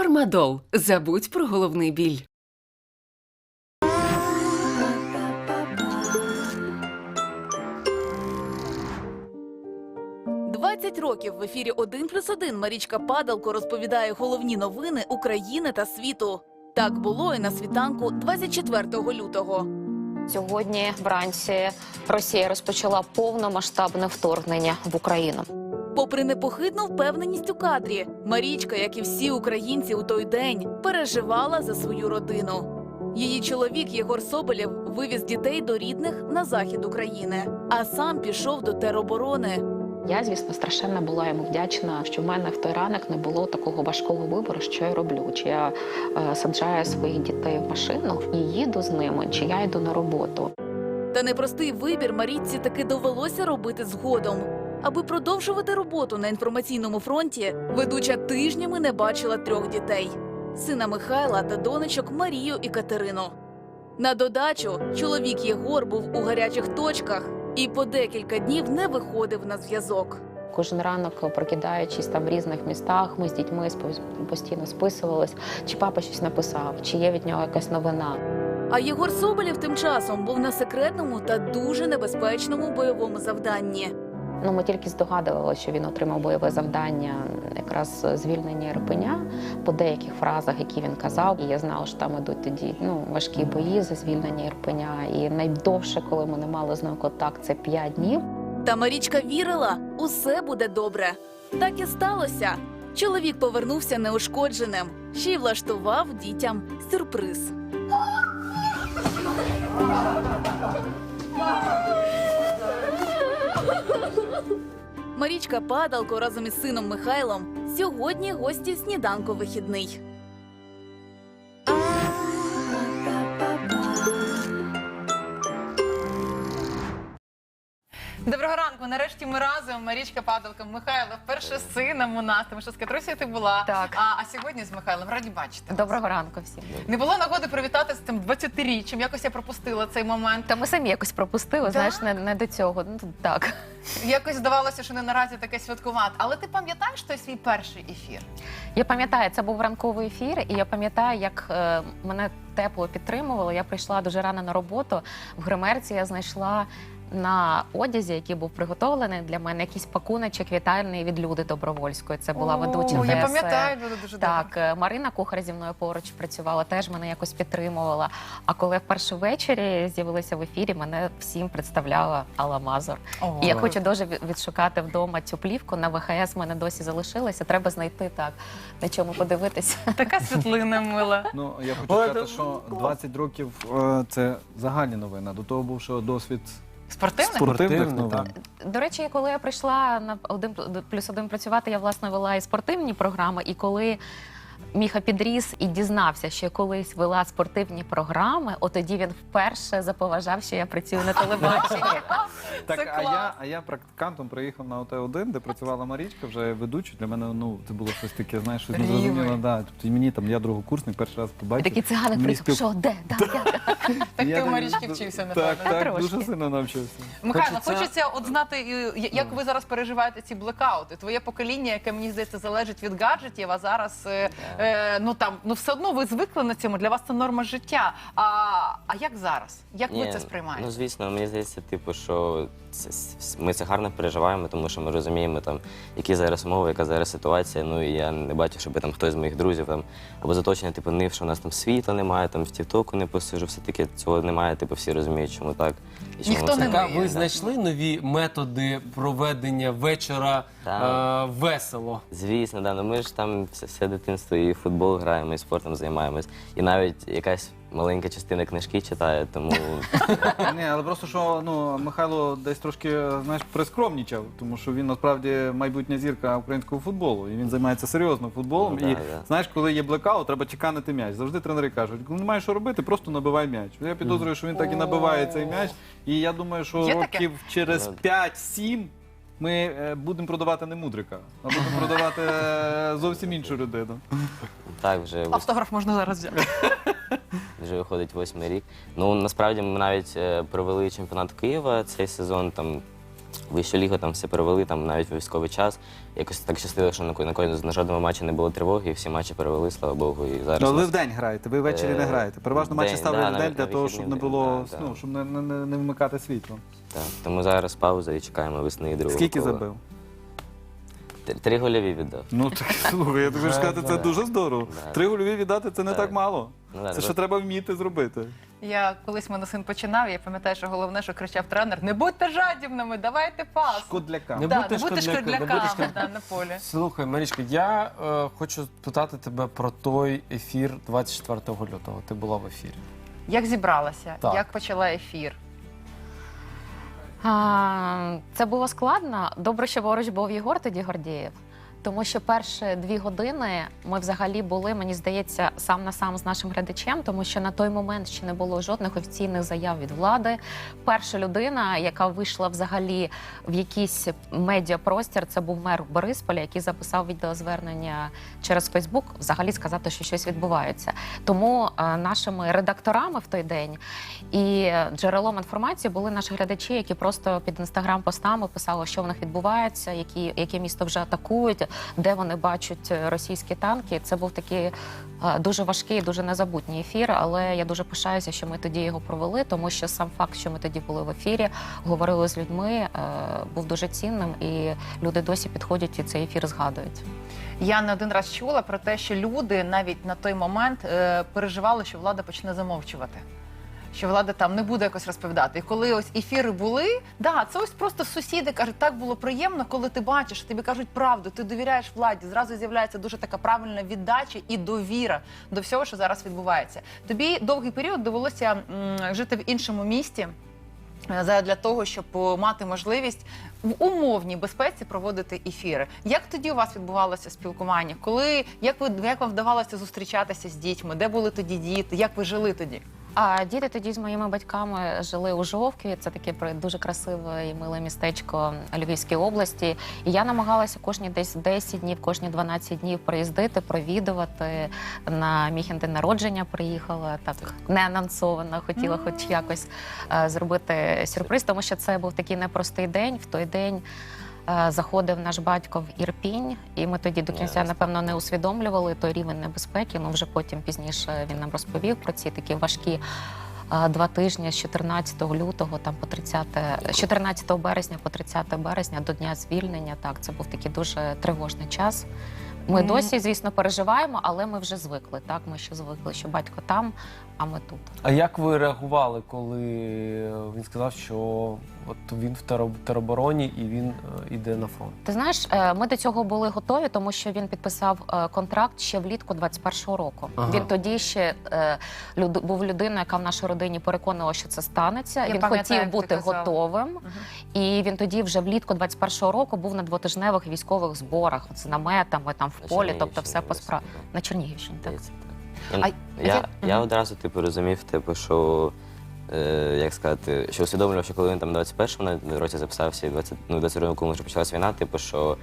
Фармадол. Забудь про головний біль. – 20 років в ефірі «1 плюс 1» Марічка Падалко розповідає головні новини України та світу. Так було і на світанку 24 лютого. Сьогодні вранці Росія розпочала повномасштабне вторгнення в Україну. Попри непохитну впевненість у кадрі, Марічка, як і всі українці у той день, переживала за свою родину. Її чоловік Єгор Соболєв вивіз дітей до рідних на захід України, а сам пішов до тероборони. Я, звісно, страшенно була йому вдячна, що в мене в той ранок не було такого важкого вибору, що я роблю. Чи я е, саджаю своїх дітей в машину і їду з ними, чи я йду на роботу. Та непростий вибір Марічці таки довелося робити згодом. Аби продовжувати роботу на інформаційному фронті, ведуча тижнями не бачила трьох дітей: сина Михайла та донечок Марію і Катерину. На додачу чоловік Єгор був у гарячих точках і по декілька днів не виходив на зв'язок. Кожен ранок, прокидаючись там в різних містах, ми з дітьми постійно списувались, чи папа щось написав, чи є від нього якась новина. А Єгор Соболєв тим часом був на секретному та дуже небезпечному бойовому завданні. Ну, ми тільки здогадувалися, що він отримав бойове завдання якраз звільнення Ірпеня по деяких фразах, які він казав. І я знала, що там ідуть тоді ну, важкі бої за звільнення Ірпеня. І найдовше, коли ми не мали з ним контакт, це 5 днів. Та Марічка вірила, усе буде добре. Так і сталося. Чоловік повернувся неушкодженим, ще й влаштував дітям сюрприз. Марічка Падалко разом із сином Михайлом сьогодні гості сніданку вихідний. Нарешті ми разом. Марічка Падалка, Михайло, вперше з сином у нас, тому що з Катрусею ти була. Так. А, а сьогодні з Михайлом раді бачити. Доброго ранку всім. Не було нагоди привітати з тим 20-річчям. Якось я пропустила цей момент. Та ми самі якось пропустили, знаєш, не, не до цього. Ну так. Якось здавалося, що не наразі таке святкувати. Але ти пам'ятаєш той свій перший ефір? Я пам'ятаю, це був ранковий ефір, і я пам'ятаю, як е, мене тепло підтримувало. Я прийшла дуже рано на роботу. В гримерці я знайшла. На одязі, який був приготовлений для мене, якийсь пакуночок вітальний від люди добровольської. Це була ведуча. О, я ТСН. пам'ятаю, було дуже Так, добре. Марина Кухар зі мною поруч працювала, теж мене якось підтримувала. А коли вперше ввечері з'явилися в ефірі, мене всім представляла Алла Мазур. О. І я хочу дуже відшукати вдома цю плівку. На ВХС мене досі залишилася. Треба знайти так, на чому подивитися. Така світлина мила. Ну я хочу сказати, що 20 років е, це загальні новини. До того був ще досвід Спортивний? спортивних новин. так. До речі, коли я прийшла на один плюс один працювати, я власне вела і спортивні програми. І коли Міха підріс і дізнався, що я колись вела спортивні програми, от тоді він вперше заповажав, що я працюю на телебаченні. Так, а я, а я практикантом приїхав на ОТ-1, де працювала Марічка, вже ведучою. Для мене ну це було щось таке, знаєш, щось незрозуміло. Да. Тобто і мені там я другокурсник, перший раз побачив. такий циганик Мені приїхав, спів- що де? Да, як? Так Я ти у Марічки вчився, Так, напевно. так, Трошки. дуже сильно навчився. Михайло, Хочеться- хочеться от знати, як ви зараз переживаєте ці блекаути. Твоє покоління, яке мені здається, залежить від гаджетів, а зараз е, ну там ну все одно ви звикли на цьому. Для вас це норма життя. А, а як зараз? Як ви Ні, це сприймаєте? Ну звісно, мені здається, типу, що ми це гарно переживаємо, тому що ми розуміємо, там, які зараз умови, яка зараз ситуація. Ну і я не бачу, щоб там хтось з моїх друзів там або заточення, типу, нив, що у нас там світла немає, там в Тіктоку не посижу. Все таки цього немає. Типу, всі розуміють, чому так. І чому Ніхто не так. ви знайшли нові методи проведення вечора е, весело. Звісно, да. Ну ми ж там все, все дитинство і в футбол граємо, і спортом займаємось. І навіть якась маленька частина книжки читає, тому Ні, але просто що ну Михайло десь трошки знаєш прискромнічав, тому що він насправді майбутня зірка українського футболу. І він займається серйозно футболом. Ну, і да, да. знаєш, коли є блекаут, треба чеканити м'яч. Завжди тренери кажуть, коли немає що робити, просто набивай м'яч. Я підозрюю, що він так і набиває цей м'яч. І я думаю, що Є таке? років через Ну, 5-7 ми е, будемо продавати не мудрика, а будемо продавати е, зовсім іншу людину. так вже Автограф можна зараз взяти. вже виходить восьмий рік. Ну насправді ми навіть е, провели чемпіонат Києва цей сезон. Там Вищу лігу там все перевели, там навіть у військовий час. Якось так щастило, що на, на, на жодному матчі не було тривоги, і всі матчі перевели, слава Богу. І зараз Ну, але ви нас- вдень граєте, ви ввечері не Е, граєте. Переважно матчі день, ставлять да, в день для того, щоб не було, да, да. ну, щоб не, не, не, не вмикати світло. Так, тому зараз пауза і чекаємо весни і другого Скільки кола. забив? Три, гольові віддав. Ну так слухай, я тобі ж сказати, це дуже здорово. Три гольові віддати це не так мало. Ну, Це ну, ще треба вміти зробити. Я колись мене син починав. Я пам'ятаю, що головне, що кричав тренер: не будьте жадібними, давайте пас. Шкодляка. Не Да, не не будьте шкодляками да, на полі. Слухай, Марічка, я е, хочу питати тебе про той ефір 24 лютого. Ти була в ефірі. Як зібралася? Так. Як почала ефір? А, Це було складно. Добре, що поруч був Єгор тоді Гордієв. Тому що перші дві години ми взагалі були, мені здається, сам на сам з нашим глядачем, тому що на той момент ще не було жодних офіційних заяв від влади. Перша людина, яка вийшла взагалі в якийсь медіапростір, це був мер Борисполя, який записав відеозвернення через Фейсбук, взагалі сказати, що щось відбувається. Тому е, нашими редакторами в той день і джерелом інформації були наші глядачі, які просто під інстаграм-постами писали, що в них відбувається, які, яке місто вже атакують, де вони бачать російські танки. Це був такий е, дуже важкий, дуже незабутній ефір. Але я дуже пишаюся, що ми тоді його провели, тому що сам факт, що ми тоді були в ефірі, говорили з людьми, е, був дуже цінним, і люди досі підходять і цей ефір згадують. Я не один раз чула про те, що люди навіть на той момент е, переживали, що влада почне замовчувати. Що влада там не буде якось розповідати. І коли ось ефіри були, да, це ось просто сусіди кажуть, так було приємно, коли ти бачиш, тобі кажуть правду, ти довіряєш владі. Зразу з'являється дуже така правильна віддача і довіра до всього, що зараз відбувається. Тобі довгий період довелося жити в іншому місті. е, Для того щоб мати можливість в умовній безпеці проводити ефіри. Як тоді у вас відбувалося спілкування? Коли як ви як вам вдавалося зустрічатися з дітьми? Де були тоді діти? Як ви жили тоді? А діти тоді з моїми батьками жили у Жовкві. Це таке при- дуже красиве і миле містечко Львівської області. І я намагалася кожні десь 10 днів, кожні 12 днів приїздити, провідувати. На мій день народження приїхала так не анонсовано. Хотіла, хоч якось е, зробити сюрприз, тому що це був такий непростий день. В той день. Е, Заходив наш батько в Ірпінь, і ми тоді до кінця, напевно, не усвідомлювали той рівень небезпеки. Ну вже потім пізніше він нам розповів про ці такі важкі два тижні з 14 лютого там по 30, з 14 березня по 30 березня до дня звільнення. Так, це був такий дуже тривожний час. Ми Мгм. досі, звісно, переживаємо, але ми вже звикли. Так, ми ще звикли, що батько там, а ми тут. А як ви реагували, коли він сказав, що от він в теро- теробороні і він е, іде на фронт? Ти знаєш, е, ми до цього були готові, тому що він підписав е, контракт ще влітку 21-го року. Ага. Він тоді ще е, люд- був людиною, яка в нашій родині переконувала, що це станеться. Я він хотів бути готовим. І він тоді вже влітку 21-го року був на двотижневих військових зборах з наметами там в полі, тобто все по десь, справ так. на Чернігівщині. Так. А Я, як- я, я одразу типу розумів, типу, що е, як сказати, що усвідомлював, що коли він там 21-му на році записався, і 20, ну, 22-му, коли вже почалась війна, типу, що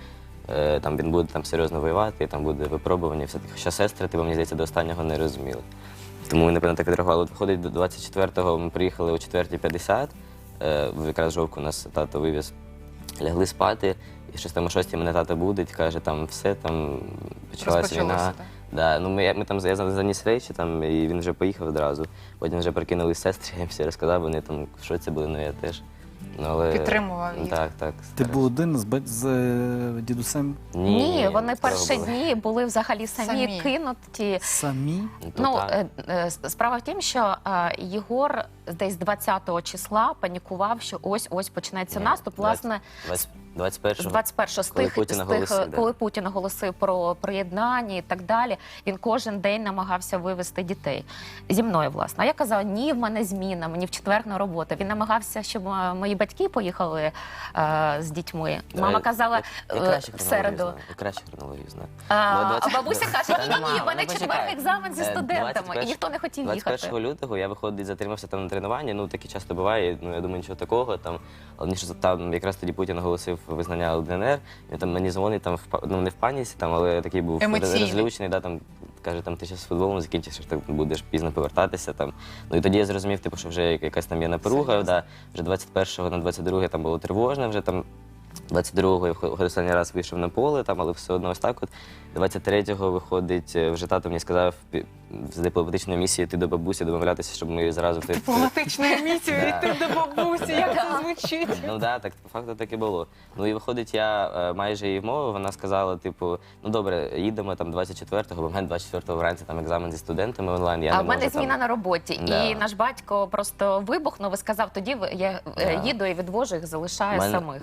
е, там він буде там серйозно воювати, і там буде випробування, і все таке. Хоча сестри, типу, мені здається, до останнього не розуміли. Тому ми, напевно, так відреагували. От Виходить, до 24-го ми приїхали о 4.50, е, в якраз жовку нас тато вивіз, лягли спати, і щось там о 6 мене тато будить, каже, там все, там почалась війна. Так? Да, ну ми, ми там я заніс речі, там, і він вже поїхав одразу. Потім вже прикинули сестри, я їм всі розказав, вони там в шоці були, ну я теж. Ну, але... Підтримував їх. Так, так. Ти був один з, з е, дідусем Ні, вони треба перші було. дні були взагалі самі, Самі. кинуті. самі. Ну, то Ну, так. е, е, справа в тім, що е, Єгор десь 20-го числа панікував, що ось ось почнеться Ні, наступ. Власне, 20 з 21-го. 21 з коли тих, Путін з тих, оголосив, е, да. коли Путін оголосив про приєднання і так далі. Він кожен день намагався вивести дітей зі мною. Власне, а я казала, ні, в мене зміна, мені в четвер на роботу. Він намагався, щоб е, мої батьки поїхали е, з дітьми. Мама казала я, я в середу. Я краще хронологію знаю. А, Ну, а бабуся каже: ні, ні, ні, в мене ну, четвер екзамен зі студентами, і ніхто не хотів їхати. 21 лютого я виходить, затримався там на тренуванні. Ну таке часто буває. Ну я думаю, нічого такого. Там але що там якраз тоді Путін оголосив визнання ЛДНР. Він там мені дзвонить там в ну не в паніці, там, але такий був Емоційний. розлючений. Да, там каже, там ти зараз з футболом закінчиш, що ти будеш пізно повертатися. Там. Ну і тоді я зрозумів, типу, що вже якась там є напруга. Да. Вже 21-го на 22 там було тривожно, вже там 22-го я останній раз вийшов на поле, там, але все одно ось так. От 23-го виходить, е, вже тато мені сказав з дипломатичної місії йти до бабусі, домовлятися, щоб ми зразу Дипломатичною місією йти до бабусі, як це звучить. Ну да, так по факту так і було. Ну і виходить, я е, майже її вмовив. Вона сказала, типу, ну добре, їдемо там 24-го, бо в мене 24-го вранці там екзамен зі студентами онлайн. Я а в мене зміна на роботі, і наш батько просто вибухнув і сказав: тоді я е, їду і відвожу їх, залишаю Мене- самих.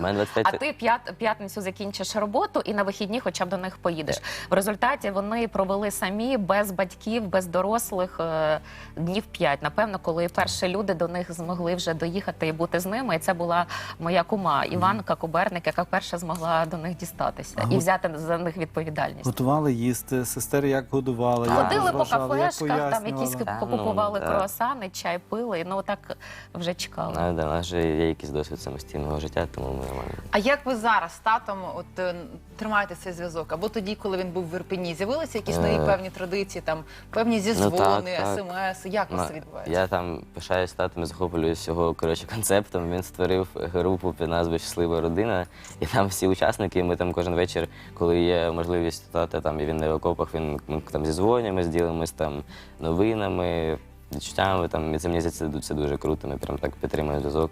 Мене 25 А ти п'ят, п'ятницю закінчиш роботу і на вихідні хоча б до них поїдеш. В результаті вони провели самі без батьків, без дорослих е, днів п'ять. Напевно, коли перші люди до них змогли вже доїхати і бути з ними. І це була моя кума Іванка Куберник, яка перша змогла до них дістатися А і взяти за них відповідальність. Готували їсти, сестер як годували, як Ходили по кафешках, там якісь покупували ну, круасани, чай пили. Ну так вже чекали. Ну, да, у нас же є якийсь досвід самостійного життя, тому ми нормально. А як ви зараз з татом от, е, тримаєте цей зв'язок? Або тоді, коли він був в Ірпені, з'явилися якісь нові Е. певні традиції, там певні Ну, зізвони, так, так. смс. Як у вас Ну, це відбувається? Я там пишаюсь татом і захоплююсь його коротше, концептом. Він створив групу під назвою Щаслива родина. І там всі учасники. Ми там кожен вечір, коли є можливість тата там і він не в окопах, він ми там зізвонюємось, ділимось там новинами, відчуттями. Там і це мені здається, це дуже круто. Ми прям так підтримуємо зв'язок.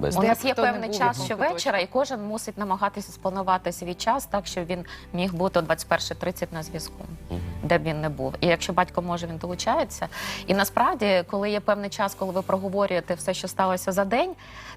Без У нас є хто певний час в щовечора, і кожен мусить намагатися спланувати свій час так, щоб він міг бути о 21.30 на зв'язку, де б він не був. І якщо батько може, він долучається. І насправді, коли є певний час, коли ви проговорюєте все, що сталося за день,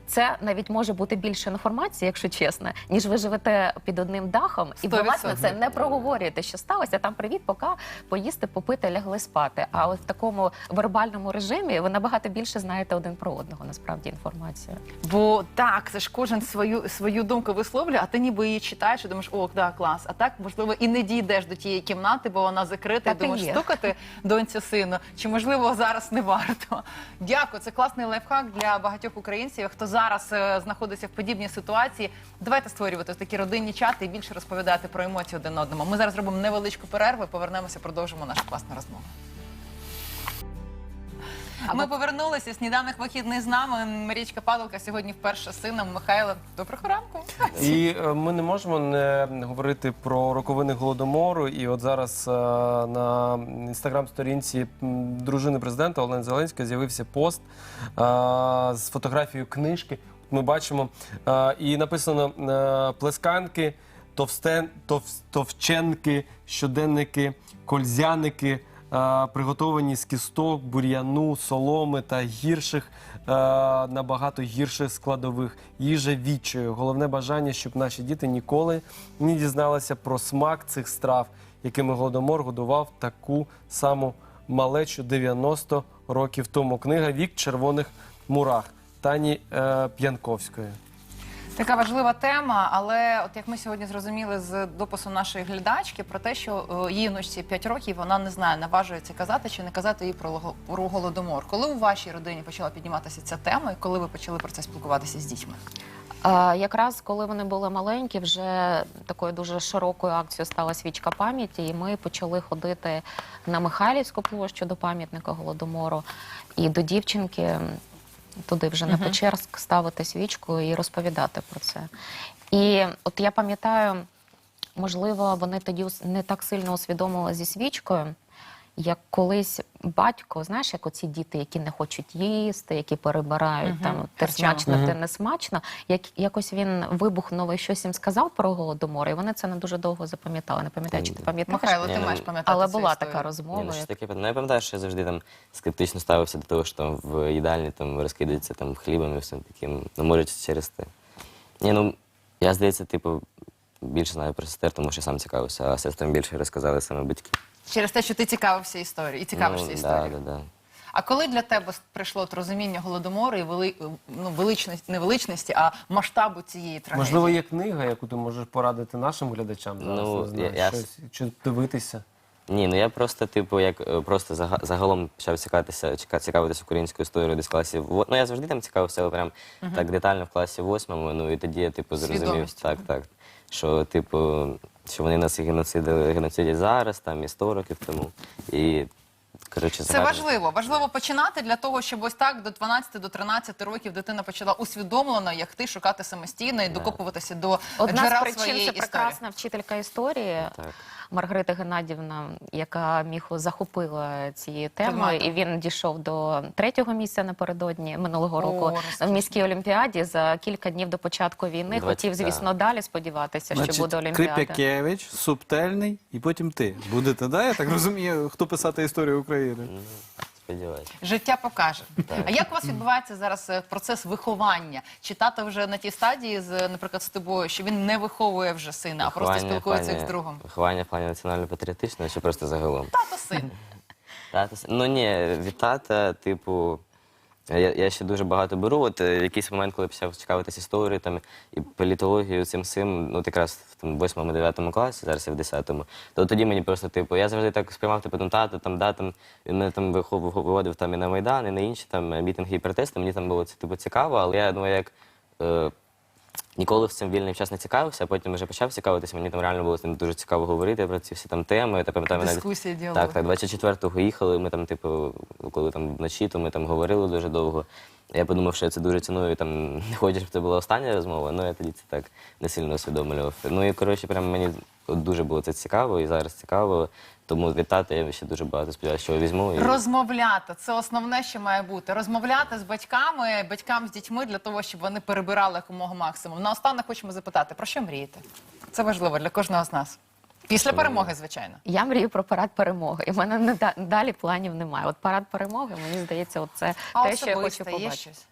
це навіть може бути більше інформації, якщо чесно, ніж ви живете під одним дахом, і ви власне це не проговорюєте, що сталося. Там привіт, пока поїсти, попити, лягли спати. А от в такому вербальному режимі ви набагато більше знаєте один про одного. Насправді інформацію. Бо так, це ж кожен свою свою думку висловлює, а ти ніби її читаєш і думаєш, о, да, клас. А так, можливо, і не дійдеш до тієї кімнати, бо вона закрита, Так і і думаєш, є. стукати доньцю сину. Чи можливо зараз не варто? Дякую, це класний лайфхак для багатьох українців, хто зараз е, знаходиться в подібній ситуації. Давайте створювати такі родинні чати і більше розповідати про емоції один одному. Ми зараз робимо невеличку перерву, повернемося, продовжимо нашу класну розмову. Ми повернулися. Сніданок вихідний з нами. Марічка Падалка сьогодні вперше з сином Михайло. Доброго ранку. І е, ми не можемо не говорити про роковини голодомору. І от зараз е, на інстаграм-сторінці м, дружини президента Олени Зеленської з'явився пост е, з фотографією книжки. Ми бачимо е, і написано е, плесканки, товстен, тов- товченки, щоденники, кользяники. Е, Приготовані з кісток, бур'яну, соломи та гірших е, набагато гірших складових. Їжа відчаю. Головне бажання, щоб наші діти ніколи не дізналися про смак цих страв, якими голодомор годував таку саму малечу 90 років тому. Книга Вік червоних мурах Тані е, П'янковської. Така важлива тема, але от як ми сьогодні зрозуміли з допису нашої глядачки про те, що е, її внучці 5 років вона не знає, наважується казати чи не казати їй про, голодомор. Коли у вашій родині почала підніматися ця тема, і коли ви почали про це спілкуватися з дітьми? Якраз коли вони були маленькі, вже такою дуже широкою акцією стала свічка пам'яті, і ми почали ходити на Михайлівську площу до пам'ятника голодомору і до дівчинки. Туди вже на Печерськ ставити свічку і розповідати про це. І от я пам'ятаю, можливо, вони тоді не так сильно усвідомили зі свічкою, як колись батько, знаєш, як оці діти, які не хочуть їсти, які перебирають Мгм. там те смачно, те не смачно. Як якось він вибухнув і щось їм сказав про голодомор, і вони це не дуже довго запам'ятали. Не пам'ятаю, чи ти пам'ятаєш? Михайло, ти ну, маєш пам'ятати Але цю була історію. така Ні, розмова. ну, що таке, ну, я пам'ятаю, що я завжди там скептично ставився до того, що там в їдальні там розкидається там хлібом і всім таким. Ну, може, через те. Ні, ну, я, здається, типу, більше знаю про сестер, тому що сам цікавився, а сестрам більше розказали саме батьки. Через те, що ти цікавився історією і цікавишся ну, історією. Да, да, да. А коли для тебе прийшло от розуміння голодомору і вели... ну, величності, не величності, а масштабу цієї трагедії? Можливо, є книга, яку ти можеш порадити нашим глядачам зараз. Ну, не знаю, я- я- щось, чи дивитися. Ні, ну я просто, типу, як е, просто зага- загалом почав цікавитися, чека- цікавитися українською історією десь в класі. во- Ну я завжди там цікавився, але прям так детально в класі восьмому. Ну і тоді я типу зрозумів, Свідомістю. так, так. Що, типу, що вони нас геноцидили, геноцидять зараз, там і 100 років тому. І, коротше, Це важливо. Важливо починати для того, щоб ось так до 12 до 13 років дитина почала усвідомлено, як ти шукати самостійно і докопуватися до Одна з причин своєї це історії. прекрасна вчителька історії Так. Маргарита Геннадівна, яка міху захопила цією темою, і він дійшов до третього місця напередодні минулого року О, в міській олімпіаді за кілька днів до початку війни. Двадцять- Хотів, звісно, далі сподіватися, що буде олімпіада. Крип'якевич, Субтельний і потім ти. Будете, да? Я так розумію, хто писати історію України. Сподіваюся. Життя покаже. А як у вас відбувається зараз е, процес виховання? Чи тато вже на тій стадії, з, наприклад, з тобою, що він не виховує вже сина, а просто спілкується плані- з другом? Виховання в плані національно-патріотичного чи просто загалом? Тато син. Тата, с- ну ні, від тата, типу, я, я ще дуже багато беру. От е, в якийсь момент, коли почав цікавитися історією там, і політологією, цим сим, ну якраз в там, 8-9 класі, зараз я в 10-му, то тоді мені просто, типу, я завжди так сприймав, типу, там тата, там, да, там, він мене там виводив там, і на Майдан, і на інші там е, мітинги і протести. Мені там було це типу, цікаво, але я ну, як. Е, Ніколи в цим вільний час не цікавився, а потім вже почав цікавитися. Мені там реально було з ним дуже цікаво говорити про ці всі там теми. Я пам'ятаю, навіть Дискусія, діалог. так, так, 24-го їхали. Ми там, типу, коли там вночі, то ми там говорили дуже довго. Я подумав, що я це дуже ціную. і Там не хочу, щоб це була остання розмова. Ну я тоді це так не сильно усвідомлював. Ну і коротше, прямо мені дуже було це цікаво і зараз цікаво. Тому вітати я ще дуже багато сподіваюся, що візьму. І... Розмовляти це основне, що має бути. Розмовляти з батьками, батькам з дітьми для того, щоб вони перебирали якомога максимум. Наостанок хочемо запитати, про що мрієте? Це важливо для кожного з нас. Після перемоги, звичайно. Я мрію про парад перемоги. І в мене не да- далі планів немає. От парад перемоги, мені здається, от це А те, що я хочу особисте є побачити. щось?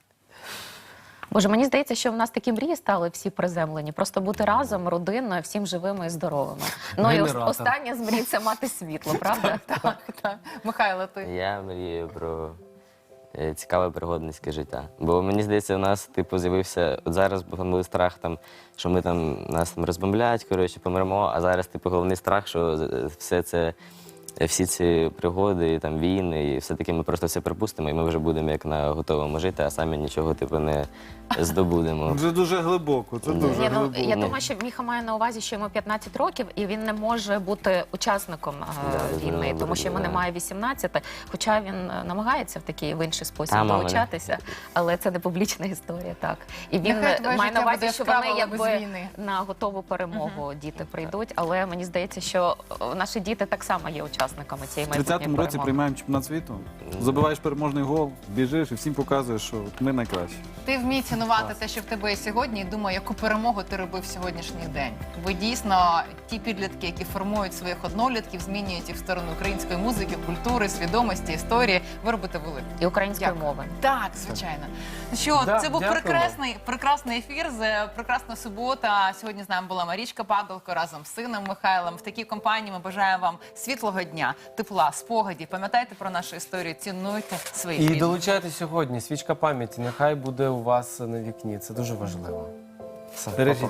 Боже, мені здається, що в нас такі мрії стали всі приземлені. Просто бути разом, родиною, всім живими і здоровими. Ну і ос- Генератор. остання з мрій це мати світло, правда? Так, так. Михайло, ти. Я мрію про цікаве пригодницьке життя. Бо мені здається, у нас типу з'явився от зараз був страх, там, що ми там нас там розбомблять, коротше, помремо. А зараз, типу, головний страх, що е, все це. Всі ці пригоди, і, там війни, і все-таки ми просто все припустимо, і ми вже будемо як на готовому жити, а самі нічого типу не здобудемо. Це дуже глибоко. Це дуже Ні, ну, глибоко. я думаю, що Міха має на увазі, що йому 15 років, і він не може бути учасником е, Да, війни, зрозуміло, тому що йому да. немає 18, хоча він е, намагається в такий в інший спосіб Та, мама, долучатися, але це не публічна історія. Так і він Нехай твоє має на життя увазі, буде що вони яскраве, але без якби війни. на готову перемогу діти прийдуть. Але мені здається, що е, наші діти так само є учасниками цієї В 30-му році перемоги. приймаємо чемпіонат світу, забиваєш переможний гол, біжиш і всім показуєш, що ми найкращі. Ти вмій цінувати те, що в тебе є сьогодні, і думай, яку перемогу ти робив сьогоднішній день. Ви дійсно ті підлітки, які формують своїх однолітків, змінюють їх в сторону української музики, культури, свідомості, історії. Ви робите велике. і української Дякую. мови. Так, звичайно. Ну Що Да, це був прекрасний, прекрасний ефір. З е, прекрасна субота. Сьогодні з нами була Марічка Падалко разом з сином Михайлом. В такій компанії ми бажаємо вам світлого дня, тепла, спогадів. Пам'ятайте про нашу історію, цінуйте свої І рідні. долучайте сьогодні свічка пам'яті. Нехай буде у вас на вікні. Це дуже важливо. Все, Бережіть.